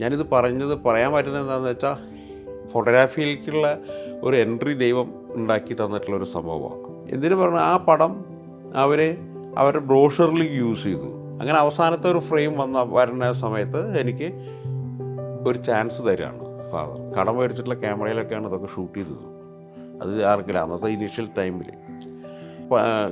ഞാനിത് പറഞ്ഞത് പറയാൻ പറ്റുന്നത് എന്താണെന്ന് വെച്ചാൽ ഫോട്ടോഗ്രാഫിയിലേക്കുള്ള ഒരു എൻട്രി ദൈവം ഉണ്ടാക്കി തന്നിട്ടുള്ള ഒരു സംഭവമാണ്. എന്തിനു പറഞ്ഞാൽ ആ പടം അവർ അവരുടെ ബ്രോഷറിലേക്ക് യൂസ് ചെയ്തു. അങ്ങനെ അവസാനത്തെ ഒരു ഫ്രെയിം വന്ന വരുന്ന സമയത്ത് എനിക്ക് ഒരു ചാൻസ് തരികയാണ് ഫാദർ. കടം മേടിച്ചിട്ടുള്ള ക്യാമറയിലൊക്കെയാണ് ഇതൊക്കെ ഷൂട്ട് ചെയ്തത്. അത് ആർക്കില്ല അന്നത്തെ ഇനീഷ്യൽ ടൈമിൽ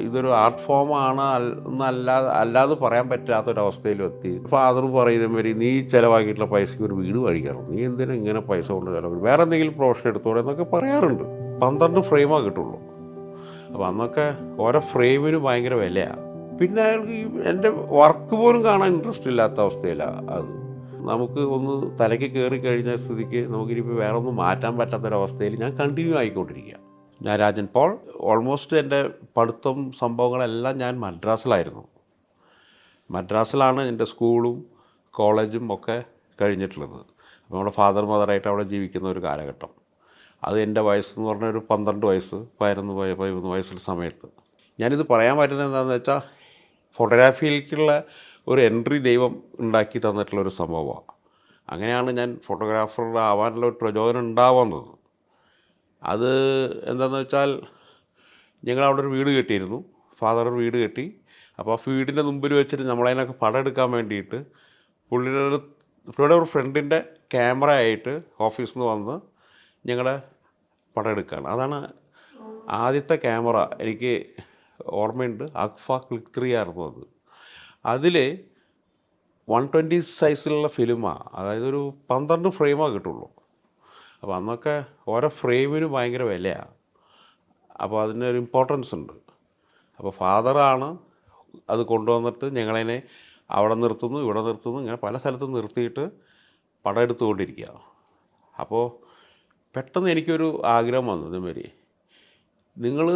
ഇതൊരു ആർട്ട് ഫോമാണ് എന്നല്ലാതെ അല്ലാതെ പറയാൻ പറ്റാത്തൊരവസ്ഥയിലും എത്തി. ഫാദർ പറയുന്ന മാതിരി നീ ചിലവാക്കിയിട്ടുള്ള പൈസയ്ക്ക് ഒരു വീട് കഴിക്കണം നീ എന്തിനാ ഇങ്ങനെ പൈസ കൊണ്ട് ചിലവഴിക്കും വേറെ എന്തെങ്കിലും പ്രൊഫഷൻ എടുത്തോടെ എന്നൊക്കെ പറയാറുണ്ട്. പന്ത്രണ്ട് ഫ്രെയിമാണ് കിട്ടുള്ളൂ. അപ്പോൾ അന്നൊക്കെ ഓരോ ഫ്രെയിമിന് ഭയങ്കര വിലയാണ് പിന്നെ അയാൾക്ക് എന്റെ വർക്ക് പോലും കാണാൻ ഇൻട്രസ്റ്റ് ഇല്ലാത്ത അവസ്ഥയിലാണ് അത്. നമുക്ക് ഒന്ന് തലയ്ക്ക് കയറി കഴിഞ്ഞ സ്ഥിതിക്ക് നമുക്കിനിപ്പോൾ വേറെ ഒന്നും മാറ്റാൻ പറ്റാത്തൊരവസ്ഥയിൽ ഞാൻ കണ്ടിന്യൂ ആയിക്കൊണ്ടിരിക്കുക ഞാൻ രാജൻ പോൾ. ഓൾമോസ്റ്റ് എന്റെ പഠിത്തം സംഭവങ്ങളെല്ലാം ഞാൻ മദ്രാസിലായിരുന്നു. മദ്രാസിലാണ് എന്റെ സ്കൂളും കോളേജും ഒക്കെ കഴിഞ്ഞിട്ടുള്ളത്. അപ്പോൾ നമ്മുടെ ഫാദർ മദറായിട്ട് അവിടെ ജീവിക്കുന്ന ഒരു കാലഘട്ടം. അത് എന്റെ വയസ്സെന്ന് പറഞ്ഞ ഒരു പന്ത്രണ്ട് വയസ്സ് പതിനൊന്ന് പതിമൂന്ന് വയസ്സിൽ സമയത്ത്. ഞാനിത് പറയാൻ പറ്റുന്നത് എന്താണെന്ന് വെച്ചാൽ ഫോട്ടോഗ്രാഫിയിലേക്കുള്ള ഒരു എൻട്രി ദൈവം ഉണ്ടാക്കി തന്നിട്ടുള്ള ഒരു സംഭവമാണ്. അങ്ങനെയാണ് ഞാൻ ഫോട്ടോഗ്രാഫർ ആവാനുള്ള ഒരു പ്രചോദനം ഉണ്ടാവുന്നത്. അത് എന്താണെന്ന് വെച്ചാൽ ഞങ്ങൾ അവിടെ ഒരു വീട് കെട്ടിയിരുന്നു. ഫാദർ ഒരു വീട് കെട്ടി. അപ്പോൾ ആ വീടിന്റെ മുമ്പിൽ വെച്ചിട്ട് നമ്മളതിനൊക്കെ പടം എടുക്കാൻ വേണ്ടിയിട്ട് പുള്ളിയുടെ ഒരു പുള്ളിയുടെ ഒരു ഫ്രണ്ടിന്റെ ക്യാമറ ആയിട്ട് ഓഫീസിൽ നിന്ന് വന്ന് ഞങ്ങളുടെ പടം എടുക്കുകയാണ്. അതാണ് ആദ്യത്തെ ക്യാമറ എനിക്ക് ഓർമ്മയുണ്ട്. അക്ഫ ക്ലിക്ക് ത്രീ ആയിരുന്നു അത്. അതിൽ വൺ ട്വന്റി സൈസിലുള്ള ഫിലിമാണ് അതായത് ഒരു പന്ത്രണ്ട് ഫ്രെയിമാണ് കിട്ടുള്ളൂ. അപ്പോൾ അന്നൊക്കെ ഓരോ ഫ്രെയിമിനും ഭയങ്കര വിലയാണ് അപ്പോൾ അതിനൊരു ഇമ്പോർട്ടൻസ് ഉണ്ട്. അപ്പോൾ ഫാദറാണ് അത് കൊണ്ടുവന്നിട്ട് ഞങ്ങളതിനെ അവിടെ നിർത്തുന്നു ഇവിടെ നിർത്തുന്നു ഇങ്ങനെ പല സ്ഥലത്തും നിർത്തിയിട്ട് പടം എടുത്തുകൊണ്ടിരിക്കുക. അപ്പോൾ പെട്ടെന്ന് എനിക്കൊരു ആഗ്രഹം വന്നു ഇതുമാതിരി നിങ്ങൾ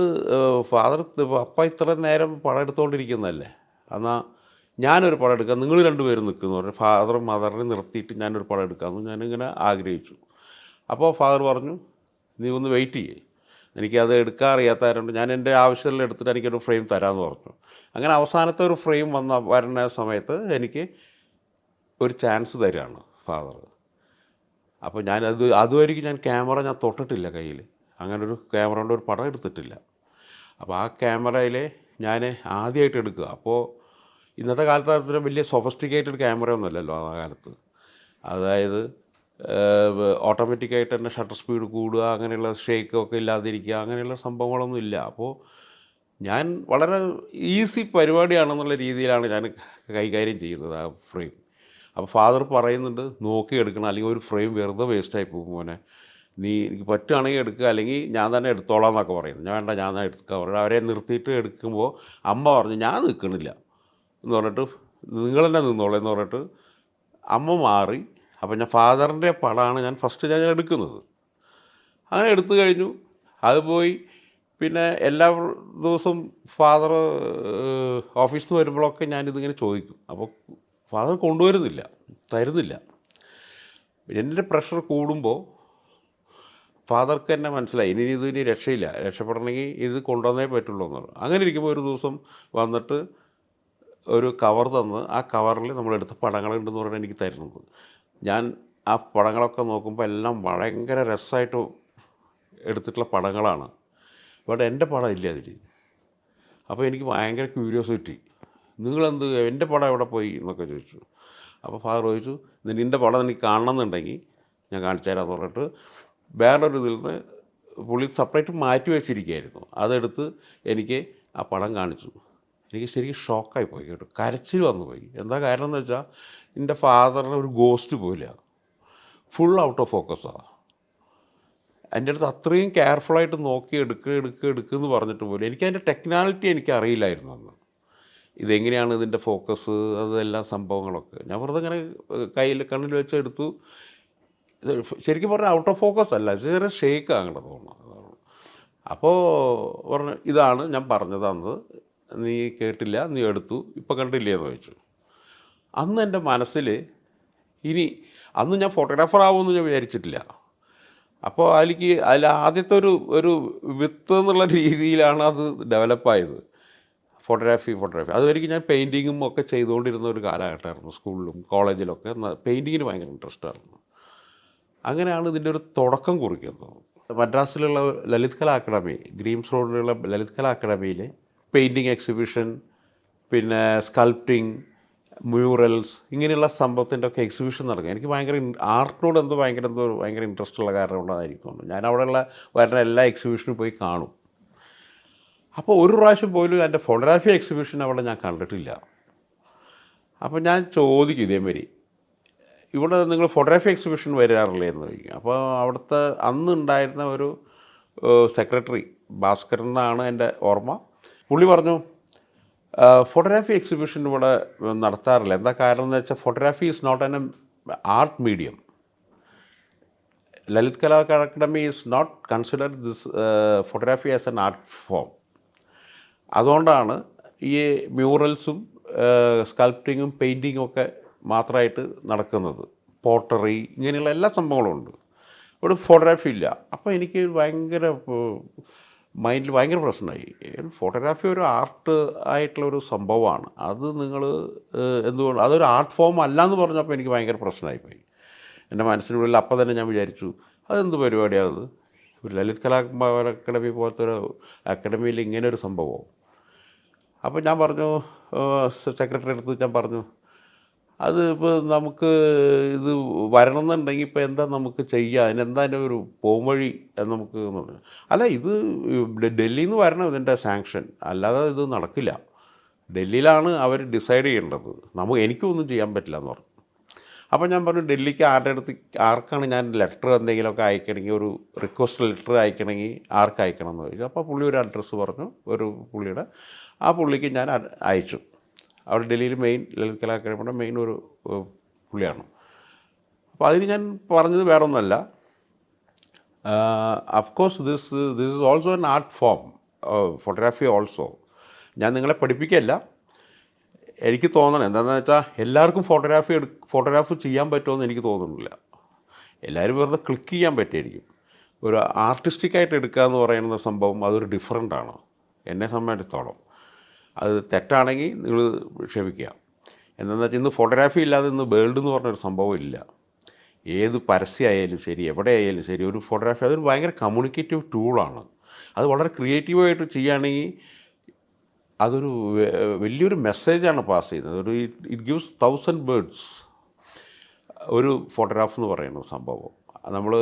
ഫാദർ അപ്പ ഇത്ര നേരം പടം എടുത്തുകൊണ്ടിരിക്കുന്നതല്ലേ? എന്നാൽ ഞാനൊരു പടം എടുക്കാം നിങ്ങൾ രണ്ടുപേരും നിൽക്കുന്നു. പറഞ്ഞു ഫാദറും മദറിനെ നിർത്തിയിട്ട് ഞാനൊരു പടം എടുക്കാമെന്ന് ഞാനിങ്ങനെ ആഗ്രഹിച്ചു. അപ്പോൾ ഫാദർ പറഞ്ഞു നീ ഒന്ന് വെയിറ്റ് ചെയ്യേ. എനിക്കത് എടുക്കാൻ അറിയാത്തതുകൊണ്ട് ഞാൻ എന്റെ ആവശ്യത്തിൽ എടുത്തിട്ട് എനിക്കൊരു ഫ്രെയിം തരാമെന്ന് പറഞ്ഞു. അങ്ങനെ അവസാനത്തെ ഒരു ഫ്രെയിം വന്ന വരുന്ന സമയത്ത് എനിക്ക് ഒരു ചാൻസ് തരികയാണ് ഫാദർ. അപ്പോൾ ഞാൻ അത് അതുവരെയ്ക്ക് ഞാൻ ക്യാമറ ഞാൻ തൊട്ടിട്ടില്ല കയ്യിൽ. അങ്ങനെ ഒരു ക്യാമറ കൊണ്ട് ഒരു പടം എടുത്തിട്ടില്ല. അപ്പോൾ ആ ക്യാമറയിൽ ഞാൻ ആദ്യമായിട്ട് എടുക്കുക. അപ്പോൾ ഇന്നത്തെ കാലത്ത് വലിയ സൊഫസ്റ്റിക്കേറ്റഡ് ക്യാമറ ഒന്നുമല്ലല്ലോ ആ കാലത്ത്. അതായത് ഓട്ടോമാറ്റിക്കായിട്ട് തന്നെ ഷട്ടർ സ്പീഡ് കൂടുക അങ്ങനെയുള്ള ഷേക്കൊക്കെ ഇല്ലാതിരിക്കുക അങ്ങനെയുള്ള സംഭവങ്ങളൊന്നും ഇല്ല. അപ്പോൾ ഞാൻ വളരെ ഈസി പരിപാടിയാണെന്നുള്ള രീതിയിലാണ് ഞാൻ കൈകാര്യം ചെയ്യുന്നത് ആ ഫ്രെയിം അപ്പോൾ ഫാദർ പറയുന്നുണ്ട് നോക്കി എടുക്കണം. അല്ലെങ്കിൽ ഒരു ഫ്രെയിം വെറുതെ വേസ്റ്റായി പോകും മോനെ. നീ എനിക്ക് പറ്റുകയാണെങ്കിൽ എടുക്കുക അല്ലെങ്കിൽ ഞാൻ തന്നെ എടുത്തോളാം എന്നൊക്കെ പറയുന്നു. ഞാൻ വേണ്ട ഞാൻ തന്നെ എടുക്കുക പറഞ്ഞു അവരെ നിർത്തിയിട്ട് എടുക്കുമ്പോൾ അമ്മ പറഞ്ഞു ഞാൻ നിൽക്കണില്ല എന്ന് പറഞ്ഞിട്ട് നിങ്ങൾ തന്നെ നിന്നോളൂ എന്ന് പറഞ്ഞിട്ട് അമ്മ മാറി അപ്പം ഞാൻ ഫാദറിന്റെ പടമാണ് ഞാൻ ഫസ്റ്റ് ഞാൻ എടുക്കുന്നത്. അങ്ങനെ എടുത്തു കഴിഞ്ഞു. അത് പോയി. പിന്നെ എല്ലാ ദിവസവും ഫാദർ ഓഫീസിൽ നിന്ന് വരുമ്പോഴൊക്കെ ഞാനിതിങ്ങനെ ചോദിക്കും. അപ്പോൾ ഫാദർ കൊണ്ടുവരുന്നില്ല തരുന്നില്ല. എന്റെ പ്രഷർ കൂടുമ്പോൾ ഫാദർക്ക് തന്നെ മനസ്സിലായി. ഇനി ഇത് ഇനി രക്ഷയില്ല. രക്ഷപ്പെടണമെങ്കിൽ ഇത് കൊണ്ടുവന്നേ പറ്റുള്ളൂ എന്ന് പറഞ്ഞു. അങ്ങനെ ഇരിക്കുമ്പോൾ ഒരു ദിവസം വന്നിട്ട് ഒരു കവർ തന്ന് ആ കവറിൽ നമ്മളെടുത്ത പടങ്ങളുണ്ടെന്ന് പറഞ്ഞാൽ എനിക്ക് തരുന്നത് ഞാൻ ആ പടങ്ങളൊക്കെ നോക്കുമ്പോൾ എല്ലാം ഭയങ്കര രസമായിട്ട് എടുത്തിട്ടുള്ള പടങ്ങളാണ്. ബട്ട് എന്റെ പടം ഇല്ല അതിൽ അപ്പോൾ എനിക്ക് ഭയങ്കര ക്യൂരിയോസിറ്റി. നിങ്ങളെന്ത് എന്റെ പടം എവിടെ പോയി എന്നൊക്കെ ചോദിച്ചു. അപ്പോൾ ഫാദർ ചോദിച്ചു നിന്റെ പടം എനിക്ക് കാണണമെന്നുണ്ടെങ്കിൽ ഞാൻ കാണിച്ചു തരാമെന്ന് പറഞ്ഞിട്ട് വേറൊരു ഇതിൽ നിന്ന് പുള്ളി സെപ്പറേറ്റ് മാറ്റി വെച്ചിരിക്കുകയായിരുന്നു. അതെടുത്ത് എനിക്ക് ആ പടം കാണിച്ചു. എനിക്ക് ശരിക്കും ഷോക്കായി പോയി കേട്ടോ. കരച്ചിൽ വന്നു പോയി. എന്താ കാരണം എന്ന് വെച്ചാൽ എന്റെ ഫാദറിന് ഒരു ഗോസ്റ്റ് പോലെ ഫുൾ ഔട്ട് ഓഫ് ഫോക്കസാണ് എന്റെ അടുത്ത് അത്രയും കെയർഫുള്ളായിട്ട് നോക്കി എടുക്കുക എടുക്കുക എടുക്കുക എന്ന് പറഞ്ഞിട്ട് പോലും എനിക്ക് അതിന്റെ ടെക്നോളജി എനിക്ക് അറിയില്ലായിരുന്നു അന്ന്. ഇതെങ്ങനെയാണ് ഇതിന്റെ ഫോക്കസ് അതെല്ലാം സംഭവങ്ങളൊക്കെ. ഞാൻ വെറുതെ ഇങ്ങനെ കയ്യിൽ കണ്ണിൽ വെച്ച് എടുത്തു. ശരിക്കും പറഞ്ഞാൽ ഔട്ട് ഓഫ് ഫോക്കസ് അല്ല ചെറിയ ഷേക്ക് അങ്ങനെ തോന്നുന്നു. അപ്പോൾ പറഞ്ഞു ഇതാണ് ഞാൻ പറഞ്ഞത് അന്ന്. നീ കേട്ടില്ല നീ എടുത്തു ഇപ്പം കണ്ടില്ലേ എന്ന് ചോദിച്ചു. അന്ന് എന്റെ മനസ്സിൽ ഇനി അന്ന് ഞാൻ ഫോട്ടോഗ്രാഫർ ആവുമെന്ന് ഞാൻ വിചാരിച്ചിട്ടില്ല. അപ്പോൾ അതിലേക്ക് അതിൽ ആദ്യത്തെ ഒരു ഒരു വിത്ത് എന്നുള്ള രീതിയിലാണ് അത് ഡെവലപ്പായത് ഫോട്ടോഗ്രാഫി ഫോട്ടോഗ്രാഫി അതുവരെയ്ക്ക് ഞാൻ പെയിന്റിങ്ങും ഒക്കെ ചെയ്തുകൊണ്ടിരുന്ന ഒരു കാലഘട്ടമായിരുന്നു സ്കൂളിലും കോളേജിലൊക്കെ. പെയിന്റിങ്ങിന് ഭയങ്കര ഇൻട്രസ്റ്റായിരുന്നു അങ്ങനെയാണ് ഇതിന്റെ ഒരു തുടക്കം കുറിക്കുന്നത്. മദ്രാസിലുള്ള ലളിത് കലാ അക്കാദമി ഗ്രീംസ് റോഡിലുള്ള ലളിത് കലാ അക്കാദമിയിൽ പെയിന്റിങ് എക്സിബിഷൻ പിന്നെ സ്കൾപ്റ്റിങ് മ്യൂറൽസ് ഇങ്ങനെയുള്ള സംഭവത്തിന്റെ ഒക്കെ എക്സിബിഷൻ നടക്കും. എനിക്ക് ഭയങ്കര ആർട്ടിനോട് എന്തോ ഭയങ്കര എന്തോ ഭയങ്കര ഇൻട്രസ്റ്റ് ഉള്ള കാരണം കൊണ്ടായിരിക്കും ഞാൻ അവിടെയുള്ള വരുന്ന എല്ലാ എക്സിബിഷനും പോയി കാണും. അപ്പോൾ ഒരു പ്രാവശ്യം പോലും എന്റെ ഫോട്ടോഗ്രാഫി എക്സിബിഷൻ അവിടെ ഞാൻ കണ്ടിട്ടില്ല. അപ്പോൾ ഞാൻ ചോദിക്കും ഇതേമാതിരി ഇവിടെ നിങ്ങൾ ഫോട്ടോഗ്രാഫി എക്സിബിഷൻ വരാറില്ലേ? എന്ന് ചോദിക്കും. അപ്പോൾ അവിടുത്തെ അന്ന് ഉണ്ടായിരുന്ന ഒരു സെക്രട്ടറി ഭാസ്കരൻ എന്നാണ് എന്റെ ഓർമ്മ. പുള്ളി പറഞ്ഞു ഫോട്ടോഗ്രാഫി എക്സിബിഷൻ ഇവിടെ നടത്താറില്ല. എന്താ കാരണം എന്ന് വെച്ചാൽ photography is not an art medium Lalit Kala academy is not consider this photography as an art form അതുകൊണ്ടാണ് ഈ മ്യൂറൽസും സ്കൾപ്റ്റിങ്ങും പെയിന്റിങ്ങും ഒക്കെ മാത്രമായിട്ട് നടക്കുന്നത്. പോട്ടറി ഇങ്ങനെയുള്ള എല്ലാ സംഭവങ്ങളും ഉണ്ട്. ഇവിടെ ഫോട്ടോഗ്രാഫി ഇല്ല. അപ്പോൾ എനിക്ക് ഭയങ്കര മൈൻഡിൽ ഭയങ്കര പ്രശ്നമായി. ഫോട്ടോഗ്രാഫി ഒരു ആർട്ട് ആയിട്ടുള്ള ഒരു സംഭവമാണ്. അത് നിങ്ങൾ എന്തുകൊണ്ട് അതൊരു ആർട്ട് ഫോം അല്ല എന്ന് പറഞ്ഞപ്പോൾ എനിക്ക് ഭയങ്കര പ്രശ്നമായിപ്പോയി. എന്റെ മനസ്സിനുള്ളിൽ അപ്പം തന്നെ ഞാൻ വിചാരിച്ചു അതെന്ത് പരിപാടിയാണത്? ഒരു ലളിത് കലാ അക്കാഡമി പോലത്തെ ഒരു അക്കാഡമിയിൽ ഇങ്ങനെ ഒരു സംഭവം. അപ്പോൾ ഞാൻ പറഞ്ഞു സെക്രട്ടറി അടുത്ത് ഞാൻ പറഞ്ഞു അത് ഇപ്പോൾ നമുക്ക് ഇത് വരണം എന്നുണ്ടെങ്കിൽ ഇപ്പോൾ എന്താ നമുക്ക് ചെയ്യുക അതിനെന്താ അതിന്റെ ഒരു പോംവഴി എന്ന് നമുക്ക് അല്ല ഇത് ഡൽഹിയിൽ നിന്ന് വരണം ഇതിന്റെ സാങ്ഷൻ. അല്ലാതെ ഇത് നടക്കില്ല. ഡൽഹിയിലാണ് അവർ ഡിസൈഡ് ചെയ്യേണ്ടത്. നമുക്ക് എനിക്കൊന്നും ചെയ്യാൻ പറ്റില്ല എന്ന് പറഞ്ഞു. അപ്പോൾ ഞാൻ പറഞ്ഞു ഡൽഹിക്ക് ആരുടെ അടുത്ത് ആർക്കാണ് ഞാൻ ലെറ്റർ എന്തെങ്കിലുമൊക്കെ അയക്കണമെങ്കിൽ ഒരു റിക്വസ്റ്റ് ലെറ്റർ അയക്കണമെങ്കിൽ ആർക്ക് അയക്കണം എന്ന് ചോദിച്ചു. അപ്പോൾ പുള്ളി ഒരു അഡ്രസ്സ് പറഞ്ഞു ഒരു പുള്ളിയുടെ. ആ പുള്ളിക്ക് ഞാൻ അയച്ചു. അവിടെ ഡൽഹിയിൽ മെയിൻ ലളിത് കലാ അക്കാദമിയുടെ മെയിൻ ഒരു പുള്ളിയാണ്. അപ്പോൾ അതിന് ഞാൻ പറഞ്ഞത് വേറെ ഒന്നുമല്ല of course this this is also an art form photography also ഞാൻ നിങ്ങളെ പഠിപ്പിക്കല്ല എനിക്ക് തോന്നണം. എന്താണെന്ന് വെച്ചാൽ എല്ലാവർക്കും ഫോട്ടോഗ്രാഫി എടു ഫോട്ടോഗ്രാഫി ചെയ്യാൻ പറ്റുമെന്ന് എനിക്ക് തോന്നുന്നില്ല. എല്ലാവരും വെറുതെ ക്ലിക്ക് ചെയ്യാൻ പറ്റിയായിരിക്കും. ഒരു ആർട്ടിസ്റ്റിക്കായിട്ട് എടുക്കുക എന്ന് പറയുന്ന സംഭവം അതൊരു ഡിഫറെന്റ് ആണ്. എന്നെ സംബന്ധിച്ചിടത്തോളം. അത് തെറ്റാണെങ്കിൽ നിങ്ങൾ ക്ഷമിക്കുക. എന്താണെന്ന് വെച്ചാൽ ഇന്ന് ഫോട്ടോഗ്രാഫി ഇല്ലാതെ ഇന്ന് വേൾഡ് എന്ന് പറഞ്ഞൊരു സംഭവം ഇല്ല. ഏത് പരസ്യമായാലും ശരി എവിടെ ആയാലും ശരി ഒരു ഫോട്ടോഗ്രാഫി അതൊരു ഭയങ്കര കമ്മ്യൂണിക്കേറ്റീവ് ടൂളാണ് അത് വളരെ ക്രിയേറ്റീവായിട്ട് ചെയ്യുകയാണെങ്കിൽ അതൊരു വലിയൊരു മെസ്സേജാണ് പാസ് ചെയ്യുന്നത്. ഒരു ഇറ്റ് ഗിവ്സ് തൗസൻഡ് ബേർഡ്സ് ഒരു ഫോട്ടോഗ്രാഫ് എന്ന് പറയുന്ന സംഭവം. നമ്മൾ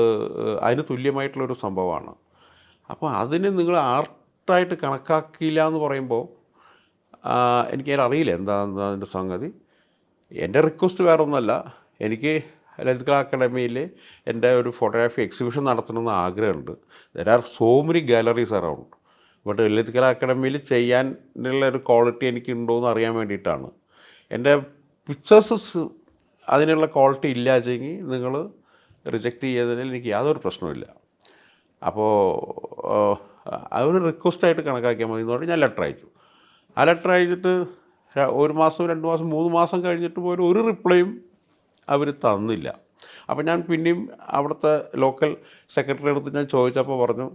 അതിന് തുല്യമായിട്ടുള്ളൊരു സംഭവമാണ്. അപ്പോൾ അതിന് നിങ്ങൾ ആർട്ടായിട്ട് കണക്കാക്കിയില്ല എന്ന് പറയുമ്പോൾ എനിക്ക് അറിയില്ല എന്താ അതിന്റെ സംഗതി. എന്റെ റിക്വസ്റ്റ് വേറെ ഒന്നല്ല എനിക്ക് ലളിത് കലാ അക്കാഡമിയിൽ എന്റെ ഒരു ഫോട്ടോഗ്രാഫി എക്സിബിഷൻ നടത്തണമെന്ന് ആഗ്രഹമുണ്ട്. There are so many galleries around but Lalit Kala അക്കാഡമിയിൽ ചെയ്യാനുള്ള ഒരു ക്വാളിറ്റി എനിക്ക് ഉണ്ടോ എന്ന് അറിയാൻ വേണ്ടിയിട്ടാണ്. എന്റെ പിക്ചേഴ്സസ് അതിനുള്ള ക്വാളിറ്റി ഇല്ല വെച്ചെങ്കിൽ നിങ്ങൾ റിജക്റ്റ് ചെയ്യുന്നതിൽ എനിക്ക് യാതൊരു പ്രശ്നമില്ല അപ്പോൾ അതൊരു റിക്വസ്റ്റായിട്ട് കണക്കാക്കിയാൽ മതി എന്ന് പറഞ്ഞാൽ ഞാൻ ലെറ്റർ അയച്ചു. ആ ലെറ്റർ അയച്ചിട്ട് ഒരു മാസം രണ്ട് മാസം മൂന്ന് മാസം കഴിഞ്ഞിട്ട് പോലും ഒരു റിപ്ലൈയും അവർ തന്നില്ല. അപ്പോൾ ഞാൻ പിന്നെയും അവിടുത്തെ ലോക്കൽ സെക്രട്ടറി അടുത്ത് ഞാൻ ചോദിച്ചപ്പോൾ പറഞ്ഞു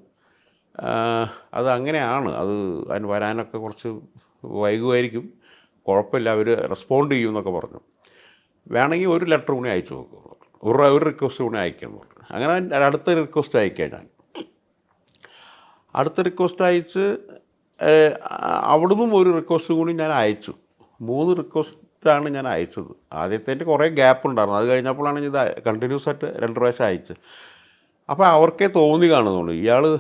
അത് അങ്ങനെയാണ് അത് അതിന് വരാനൊക്കെ കുറച്ച് വൈകുമായിരിക്കും കുഴപ്പമില്ല അവർ റെസ്പോണ്ട് ചെയ്യും എന്നൊക്കെ പറഞ്ഞു. വേണമെങ്കിൽ ഒരു ലെറ്റർ കൂടി അയച്ചു നോക്കും ഒരു ഒരു റിക്വസ്റ്റ് കൂടി അയക്കാമെന്ന് പറഞ്ഞു. അങ്ങനെ അടുത്ത റിക്വസ്റ്റ് അയക്കാം ഞാൻ. അടുത്ത റിക്വസ്റ്റ് അയച്ച് അവിടുന്നും ഒരു റിക്വസ്റ്റ് കൂടി ഞാൻ അയച്ചു. മൂന്ന് റിക്വസ്റ്റാണ് ഞാൻ അയച്ചത്. ആദ്യത്തേന്റെ കുറേ ഗ്യാപ്പ് ഉണ്ടായിരുന്നു. അത് കഴിഞ്ഞപ്പോഴാണ് ഇത് കണ്ടിന്യൂസ് ആയിട്ട് രണ്ട് പ്രാവശ്യം അയച്ചത്. അപ്പോൾ അവർക്കേ തോന്നി കാണുന്നുള്ളൂ. ഇയാൾ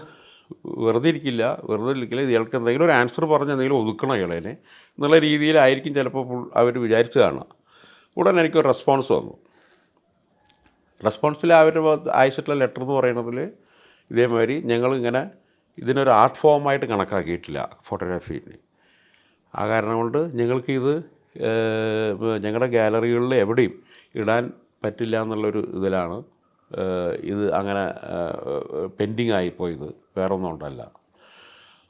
വെറുതെ ഇരിക്കില്ല വെറുതെ ഇരിക്കില്ല. ഇയാൾക്ക് എന്തെങ്കിലും ഒരു ആൻസർ പറഞ്ഞ് എന്തെങ്കിലും ഒതുക്കണം ഇയാളേനെ. എന്നുള്ള രീതിയിലായിരിക്കും ചിലപ്പോൾ അവർ വിചാരിച്ച് കാണുക. ഉടനെ എനിക്കൊരു റെസ്പോൺസ് വന്നു. റെസ്പോൺസിൽ അവർ അയച്ചിട്ടുള്ള ലെറ്റർ എന്ന് പറയുന്നതിൽ ഇതേമാതിരി ഞങ്ങളിങ്ങനെ ഇതിനൊരു ആർട്ട് ഫോമായിട്ട് കണക്കാക്കിയിട്ടില്ല ഫോട്ടോഗ്രാഫീനെ ആ കാരണം കൊണ്ട് ഞങ്ങൾക്കിത് ഞങ്ങളുടെ ഗാലറികളിൽ എവിടെയും ഇടാൻ പറ്റില്ല എന്നുള്ളൊരു ഇതിലാണ് ഇത് അങ്ങനെ പെൻഡിങ് ആയിപ്പോയത് വേറെ ഒന്നും ഉണ്ടല്ല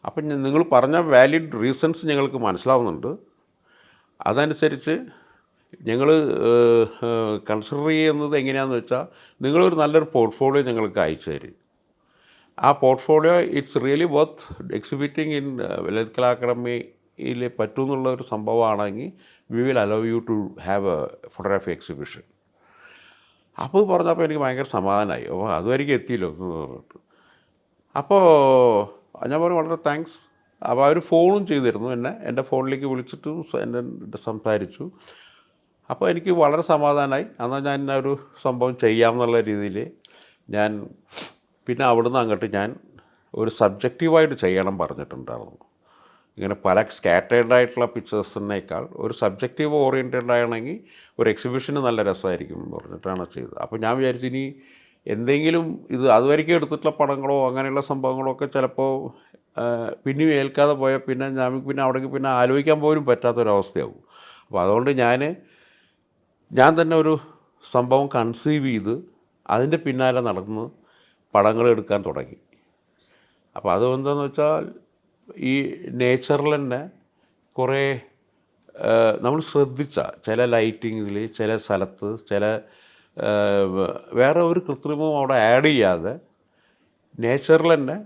അപ്പം നിങ്ങൾ പറഞ്ഞ വാലിഡ് റീസൺസ് ഞങ്ങൾക്ക് മനസ്സിലാവുന്നുണ്ട്. അതനുസരിച്ച് ഞങ്ങൾ കൺസിഡർ ചെയ്യുന്നത് എങ്ങനെയാണെന്ന് വെച്ചാൽ നിങ്ങളൊരു നല്ലൊരു പോർട്ട്ഫോളിയോ ഞങ്ങൾക്ക് അയച്ചു തരും ആ portfolio it's really worth exhibiting in Lalit Kala അക്കാഡമിയിൽ പറ്റുമെന്നുള്ള ഒരു സംഭവമാണെങ്കിൽ we will allow you to have a photography exhibition. അപ്പോൾ പറഞ്ഞപ്പോൾ എനിക്ക് ഭയങ്കര സമാധാനമായി. അപ്പോൾ അതുവരെയ്ക്ക് എത്തിയില്ല. എന്ന് പറഞ്ഞിട്ട് അപ്പോൾ ഞാൻ പറഞ്ഞു വളരെ താങ്ക്സ്. അപ്പോൾ അവർ ഫോണും ചെയ്തിരുന്നു എന്നെ. എന്റെ ഫോണിലേക്ക് വിളിച്ചിട്ട് എന്നെ സംസാരിച്ചു. അപ്പോൾ എനിക്ക് വളരെ സമാധാനമായി. എന്നാൽ ഞാൻ ഒരു സംഭവം ചെയ്യാമെന്നുള്ള രീതിയിൽ ഞാൻ പിന്നെ അവിടുന്ന് അങ്ങോട്ട് ഞാൻ ഒരു സബ്ജക്റ്റീവായിട്ട് ചെയ്യണം പറഞ്ഞിട്ടുണ്ടായിരുന്നു. ഇങ്ങനെ പല സ്കാറ്റേഡ് ആയിട്ടുള്ള പിക്ചേഴ്സിനേക്കാൾ ഒരു സബ്ജക്റ്റീവ് ഓറിയന്റഡ് ആണെങ്കിൽ ഒരു എക്സിബിഷന് നല്ല രസമായിരിക്കും പറഞ്ഞിട്ടാണ് ചെയ്തത്. അപ്പോൾ ഞാൻ വിചാരിച്ചു ഇനി എന്തെങ്കിലും ഇത് അതുവരെയ്ക്ക് എടുത്തിട്ടുള്ള പടങ്ങളോ അങ്ങനെയുള്ള സംഭവങ്ങളോ ഒക്കെ ചിലപ്പോൾ പിന്നെയും ഏൽക്കാതെ പോയാൽ പിന്നെ ഞാൻ പിന്നെ അവിടേക്ക് പിന്നെ ആലോചിക്കാൻ പോലും പറ്റാത്തൊരവസ്ഥയാവും. അപ്പോൾ അതുകൊണ്ട് ഞാൻ ഞാൻ തന്നെ ഒരു സംഭവം കൺസീവ് ചെയ്ത് അതിന്റെ പിന്നാലെ നടന്ന് പടങ്ങൾ എടുക്കാൻ തുടങ്ങി. അപ്പോൾ അത് എന്താണെന്ന് വെച്ചാൽ ഈ നേച്ചറിൽ തന്നെ കുറേ നമ്മൾ ശ്രദ്ധിച്ച ചില ലൈറ്റിങ്ങിൽ ചില സ്ഥലത്ത് ചില വേറെ ഒരു കൃത്രിമവും അവിടെ ആഡ് ചെയ്യാതെ നേച്ചറിൽ തന്നെ